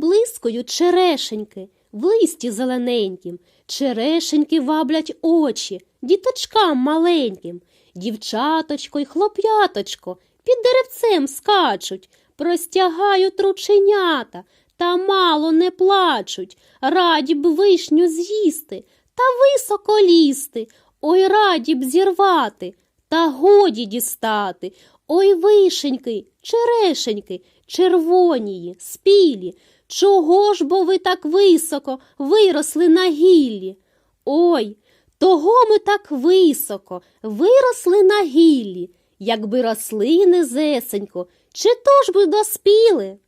Поблискують черешеньки в листі зелененькім, черешеньки ваблять очі діточкам маленьким, дівчаточко й хлоп'яточко під деревцем скачуть, простягають рученята, та мало не плачуть, раді б вишню з'їсти, та високо лізти, ой раді б зірвати, та годі дістати. Ой вишеньки, черешеньки, червонії, спілі, чого ж бо ви так високо виросли на гіллі? Ой, того ми так високо виросли на гіллі, якби росли низесенько, чи то ж би доспіли?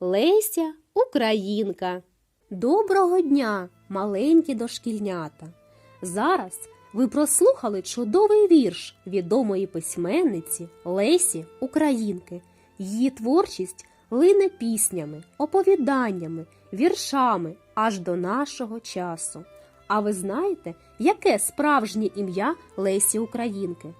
Леся Українка. Доброго дня, маленькі дошкільнята. Зараз ви прослухали чудовий вірш відомої письменниці Лесі Українки. Її творчість лине піснями, оповіданнями, віршами аж до нашого часу. А ви знаєте, яке справжнє ім'я Лесі Українки?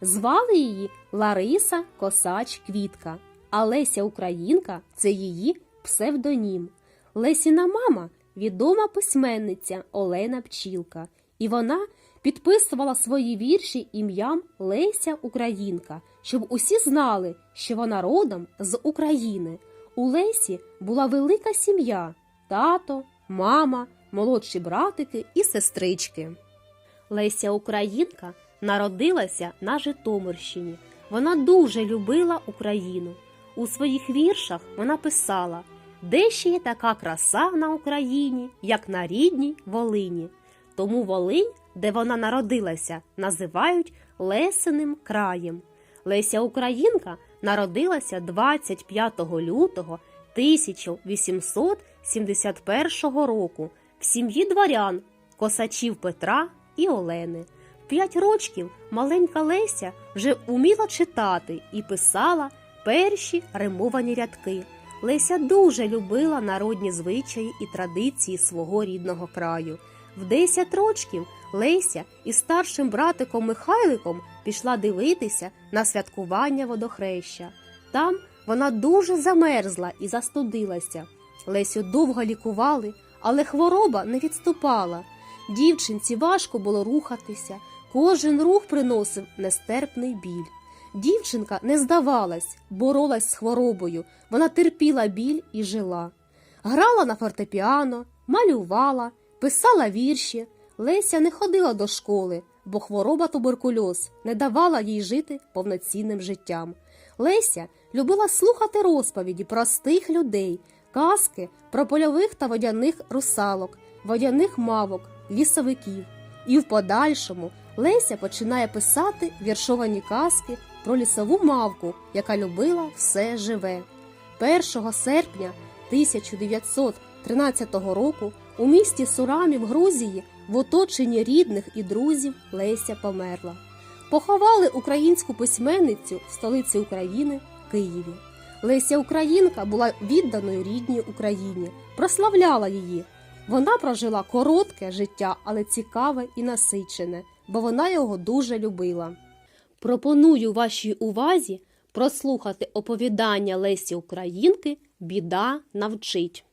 Звали її Лариса Косач Квітка, а Леся Українка це її псевдонім. Лесіна мама відома письменниця Олена Пчілка, і вона підписувала свої вірші ім'ям Леся Українка, щоб усі знали, що вона родом з України. У Лесі була велика сім'я: тато, мама, молодші братики і сестрички. Леся Українка народилася на Житомирщині. Вона дуже любила Україну. У своїх віршах вона писала, де ще є така краса на Україні, як на рідній Волині. Тому Волинь, де вона народилася, називають Лесиним краєм. Леся Українка народилася 25 лютого 1871 року в сім'ї дворян, косачів Петра і Олени. П'ять рочків маленька Леся вже уміла читати і писала перші римовані рядки. Леся дуже любила народні звичаї і традиції свого рідного краю. В 10 рочків Леся із старшим братиком Михайликом пішла дивитися на святкування водохреща. Там вона дуже замерзла і застудилася. Лесю довго лікували, але хвороба не відступала. Дівчинці важко було рухатися, кожен рух приносив нестерпний біль. Дівчинка не здавалась, боролась з хворобою, вона терпіла біль і жила. Грала на фортепіано, малювала, писала вірші. Леся не ходила до школи, бо хвороба туберкульоз не давала їй жити повноцінним життям. Леся любила слухати розповіді простих людей, казки про польових та водяних русалок, водяних мавок, лісовиків. І в подальшому Леся починає писати віршовані казки про лісову мавку, яка любила все живе. 1 серпня 1913 року у місті Сурамі в Грузії в оточенні рідних і друзів Леся померла. Поховали українську письменницю в столиці України Києві. Леся Українка була відданою рідній Україні, прославляла її. Вона прожила коротке життя, але цікаве і насичене, бо вона його дуже любила. Пропоную вашій увазі прослухати оповідання Лесі Українки Біда навчить.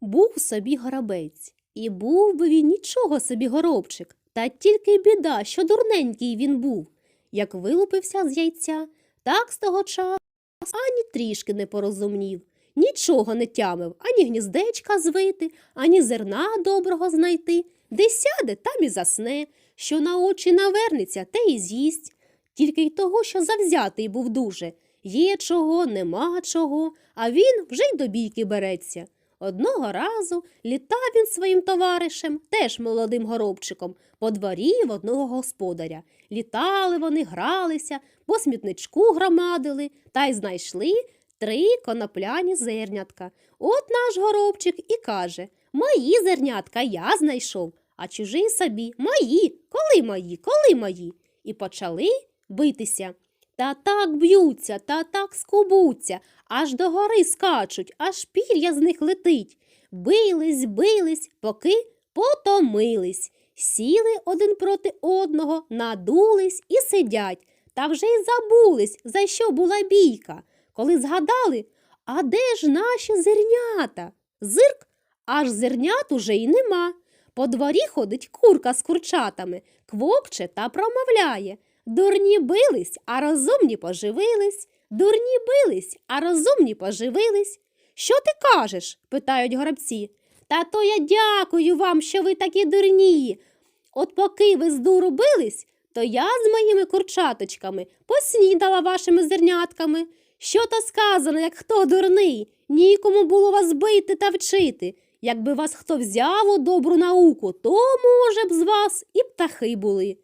Був собі горобець, і був би він нічого собі горобчик, та тільки біда, що дурненький він був. Як вилупився з яйця, так з того часу ані трішки не порозумнів, нічого не тямив, ані гніздечка звити, ані зерна доброго знайти, де сяде, там і засне, що на очі навернеться, те й з'їсть. Тільки й того, що завзятий був дуже. Є чого, нема чого, а він вже й до бійки береться. Одного разу літав він своїм товаришем, теж молодим горобчиком, по дворі в одного господаря. Літали вони, гралися, по смітничку громадили та й знайшли три конопляні зернятка. От наш горобчик і каже Мої зернятка я знайшов, а чужий собі мої, коли мої, коли мої. І почали битися. Та так б'ються, та так скубуться, аж до гори скачуть, аж пір'я з них летить. Бились, бились, поки потомились. Сіли один проти одного, надулись і сидять, та вже й забулись, за що була бійка. Коли згадали, а де ж наші зернята? Зирк, аж зернят уже й нема. По дворі ходить курка з курчатами, квокче та промовляє. Дурні бились, а розумні поживились. Дурні бились, а розумні поживились. Що ти кажеш? питають горобці. Та то я дякую вам, що ви такі дурні. От поки ви з дуру бились, то я з моїми курчаточками поснідала вашими зернятками. Що то сказано, як хто дурний? Нікому було вас бити та вчити. Якби вас хто взяв у добру науку, то, може б, з вас і птахи були.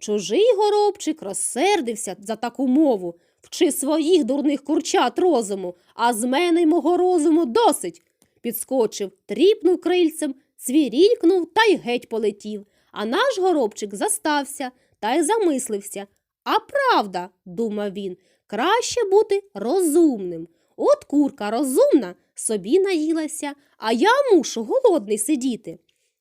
Чужий горобчик розсердився за таку мову. Вчи своїх дурних курчат розуму, а з мене й мого розуму досить. Підскочив, тріпнув крильцем, цвірінькнув та й геть полетів. А наш горобчик застався та й замислився. А правда, думав він, краще бути розумним. От курка розумна собі наїлася, а я мушу голодний сидіти.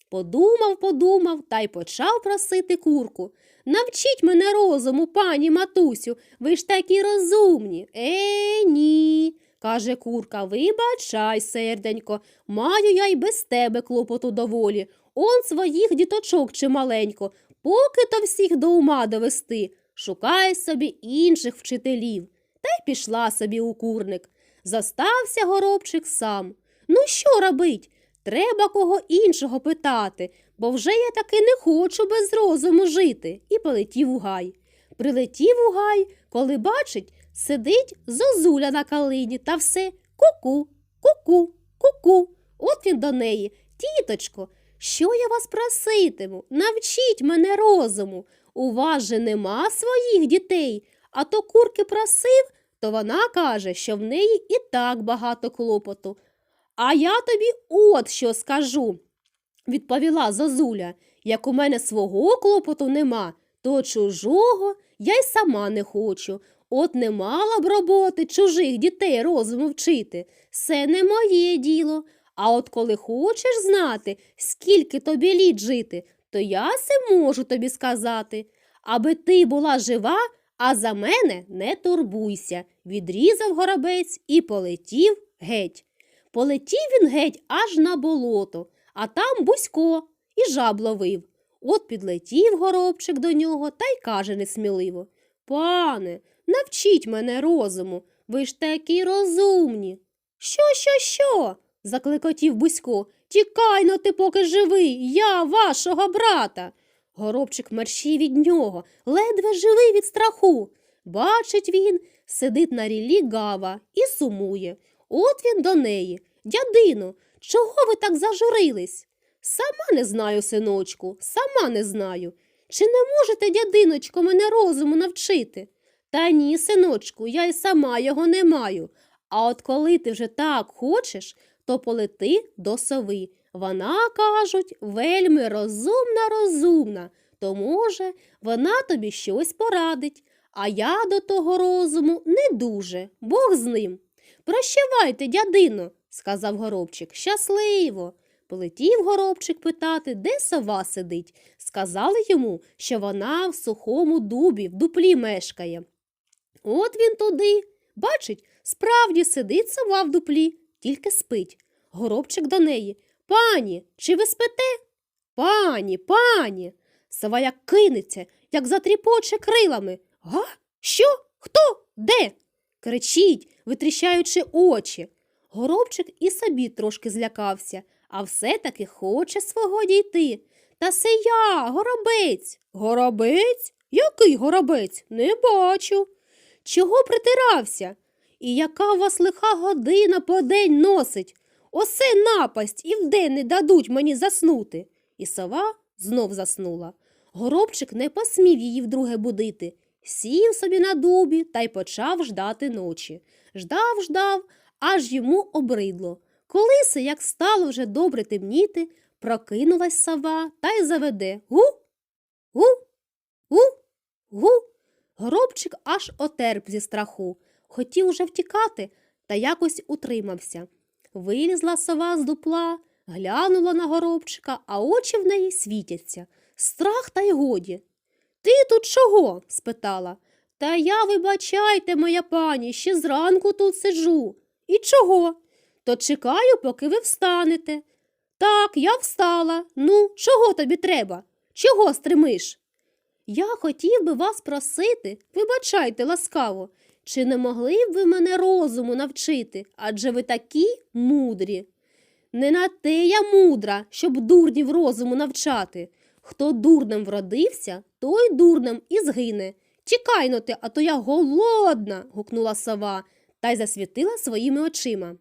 Подумав, подумав та й почав просити курку. Навчіть мене розуму, пані матусю, ви ж такі розумні. Е, ні, каже курка, вибачай, серденько, маю я й без тебе клопоту доволі. Он своїх діточок чималенько, поки то всіх до ума довести. Шукай собі інших вчителів. Та й пішла собі у курник. Застався горобчик сам. Ну що робить? Треба кого іншого питати, бо вже я таки не хочу без розуму жити, і полетів у гай. Прилетів у гай, коли бачить, сидить зозуля на калині та все ку-ку, ку-ку, ку-ку. От він до неї. Тіточко, що я вас проситиму? Навчіть мене розуму. У вас же нема своїх дітей, а то курки просив, то вона каже, що в неї і так багато клопоту. А я тобі от що скажу, відповіла Зозуля. Як у мене свого клопоту нема, то чужого я й сама не хочу. От не мала б роботи чужих дітей розуму вчити. Це не моє діло. А от коли хочеш знати, скільки тобі літ жити, то я се можу тобі сказати. Аби ти була жива, а за мене не турбуйся, відрізав горобець і полетів геть. Полетів він геть аж на болото, а там Бусько і жаб ловив. От підлетів горобчик до нього та й каже несміливо Пане, навчіть мене розуму, ви ж такі розумні. Що, що, що? закликотів Бусько. Тікай но ти поки живий, я вашого брата. Горобчик мерщій від нього, ледве живий від страху. Бачить він, сидить на ріллі гава і сумує. От він до неї. Дядино, чого ви так зажурились? Сама не знаю, синочку, сама не знаю. Чи не можете, дядиночко, мене розуму навчити? Та ні, синочку, я й сама його не маю. А от коли ти вже так хочеш, то полети до сови. Вона, кажуть, вельми розумна, розумна, то, може, вона тобі щось порадить, а я до того розуму не дуже, Бог з ним. Прощавайте, дядино, сказав горобчик. Щасливо. Полетів горобчик питати, де сова сидить. Сказали йому, що вона в сухому дубі, в дуплі мешкає. От він туди. Бачить, справді сидить сова в дуплі, тільки спить. Горобчик до неї. Пані, чи ви спите? Пані, пані. Сова як кинеться, як затріпоче крилами. Га? Що? Хто? Де? Кричить, витріщаючи очі. Горобчик і собі трошки злякався, а все-таки хоче свого дійти. Та це я, горобець. Горобець? Який горобець? Не бачу. Чого притирався? І яка у вас лиха година по день носить? Осе напасть і вдень не дадуть мені заснути. І сова знов заснула. Горобчик не посмів її вдруге будити. Сів собі на дубі та й почав ждати ночі. Ждав, ждав, аж йому обридло. Колисе, як стало вже добре темніти, прокинулась сова та й заведе гу, гу, гу, гу. Горобчик аж отерп зі страху. Хотів уже втікати, та якось утримався. Вилізла сова з дупла, глянула на горобчика, а очі в неї світяться. Страх та й годі. Ти тут чого? спитала. Та я, вибачайте, моя пані, ще зранку тут сиджу. І чого? то чекаю, поки ви встанете. Так, я встала. Ну, чого тобі треба? Чого стримиш? Я хотів би вас просити, вибачайте ласкаво, чи не могли б ви мене розуму навчити, адже ви такі мудрі. Не на те я мудра, щоб дурнів розуму навчати. Хто дурнем вродився, той дурнем і згине. Но ти, а то я голодна. гукнула сова та й засвітила своїми очима.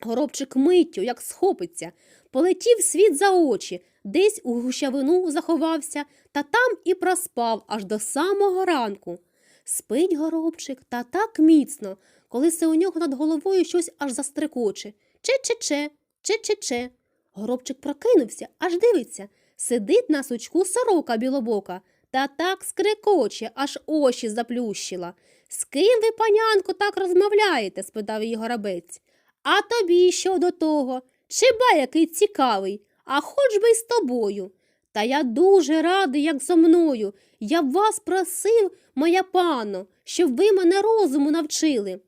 Горобчик миттю, як схопиться, полетів світ за очі, десь у гущавину заховався, та там і проспав аж до самого ранку. Спить горобчик та так міцно, коли се у нього над головою щось аж застрекоче. Че-че-че, че-че-че. Горобчик прокинувся, аж дивиться. Сидить на сучку сорока білобока, та так скрекоче, аж очі заплющила. З ким ви, панянко, так розмовляєте? спитав її горобець. А тобі що до того? Чи ба який цікавий, а хоч би й з тобою. Та я дуже радий, як зо мною. Я б вас просив, моя пано, щоб ви мене розуму навчили.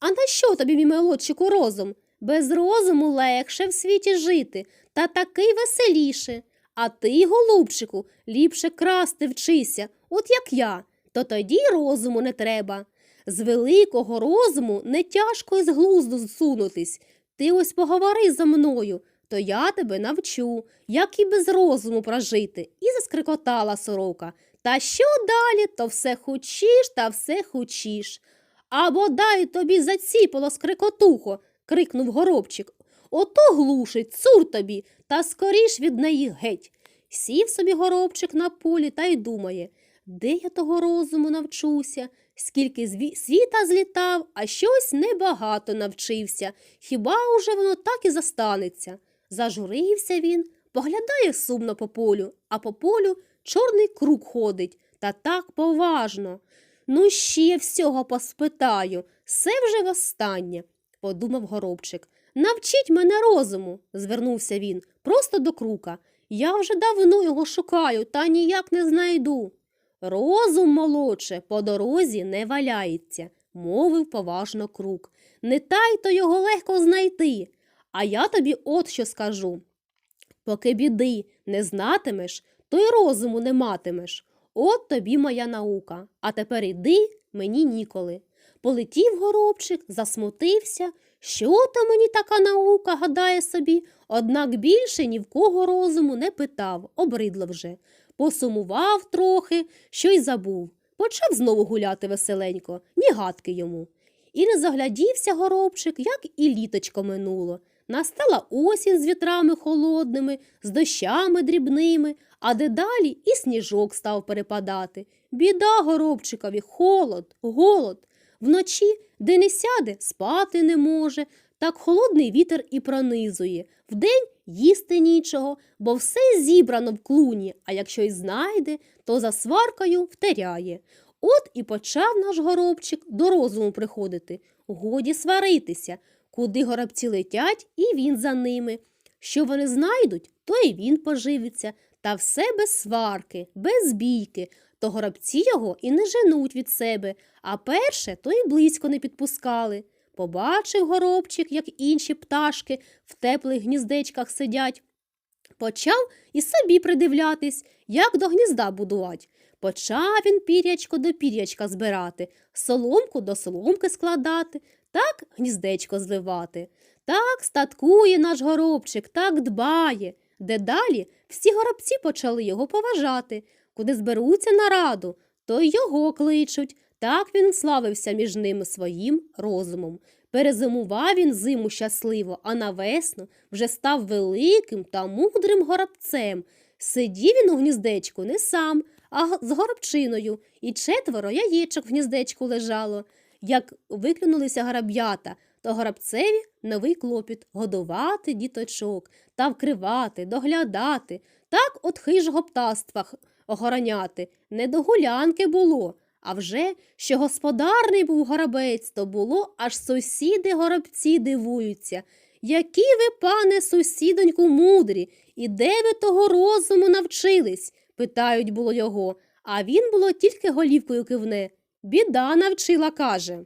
А на що тобі, мій молодчику, розум? Без розуму легше в світі жити, та такий веселіше. А ти, голубчику, ліпше красти вчися, от як я, то тоді розуму не треба. З великого розуму не тяжко із глузду зсунутись. Ти ось поговори зо мною, то я тебе навчу, як і без розуму прожити. І заскрикотала сорока. Та що далі, то все хучіш та все хучіш. Або дай тобі заціпало скрикотухо, крикнув горобчик. Ото глушить, цур тобі, та скоріш від неї геть. Сів собі горобчик на полі та й думає, де я того розуму навчуся, скільки світа злітав, а щось небагато навчився. Хіба уже воно так і застанеться? Зажурився він, поглядає сумно по полю, а по полю чорний круг ходить, та так поважно. Ну, ще всього поспитаю, все вже востаннє, подумав горобчик. Навчіть мене розуму, звернувся він, просто до крука. Я вже давно його шукаю, та ніяк не знайду. Розум, молодше, по дорозі не валяється, мовив поважно крук. Не тай-то його легко знайти. А я тобі от що скажу. Поки біди не знатимеш, то й розуму не матимеш. От тобі моя наука. А тепер іди, мені ніколи. Полетів горобчик, засмутився. Що то мені така наука, гадає собі, однак більше ні в кого розуму не питав, обридло вже. Посумував трохи, що й забув. Почав знову гуляти веселенько, ні гадки йому. І не заглядівся горобчик, як і літочко минуло. Настала осінь з вітрами холодними, з дощами дрібними, а дедалі і сніжок став перепадати. Біда горобчикові, холод, голод. Вночі, де не сяде, спати не може, так холодний вітер і пронизує. Вдень їсти нічого, бо все зібрано в клуні, а якщо й знайде, то за сваркою втеряє. От і почав наш горобчик до розуму приходити. Годі сваритися, куди горобці летять, і він за ними. Що вони знайдуть, то і він поживиться, та все без сварки, без бійки, то горобці його і не женуть від себе, а перше то й близько не підпускали. Побачив горобчик, як інші пташки в теплих гніздечках сидять. Почав і собі придивлятись, як до гнізда будувати. Почав він пірячко до пірячка збирати, соломку до соломки складати, так гніздечко зливати. Так статкує наш горобчик, так дбає. Дедалі всі горобці почали його поважати. Куди зберуться на раду, то й його кличуть. Так він славився між ними своїм розумом. Перезимував він зиму щасливо, а на весну вже став великим та мудрим горобцем. Сидів він у гніздечку не сам, а з горобчиною, і четверо яєчок в гніздечку лежало. Як виклюнулися гороб'ята, то горобцеві новий клопіт годувати діточок та вкривати, доглядати, так от хижого птаства х- охороняти. Не до гулянки було. А вже що господарний був горобець, то було, аж сусіди горобці дивуються. Які ви, пане сусідоньку, мудрі, і де ви того розуму навчились? питають було його, а він було тільки голівкою кивне. Біда навчила, каже.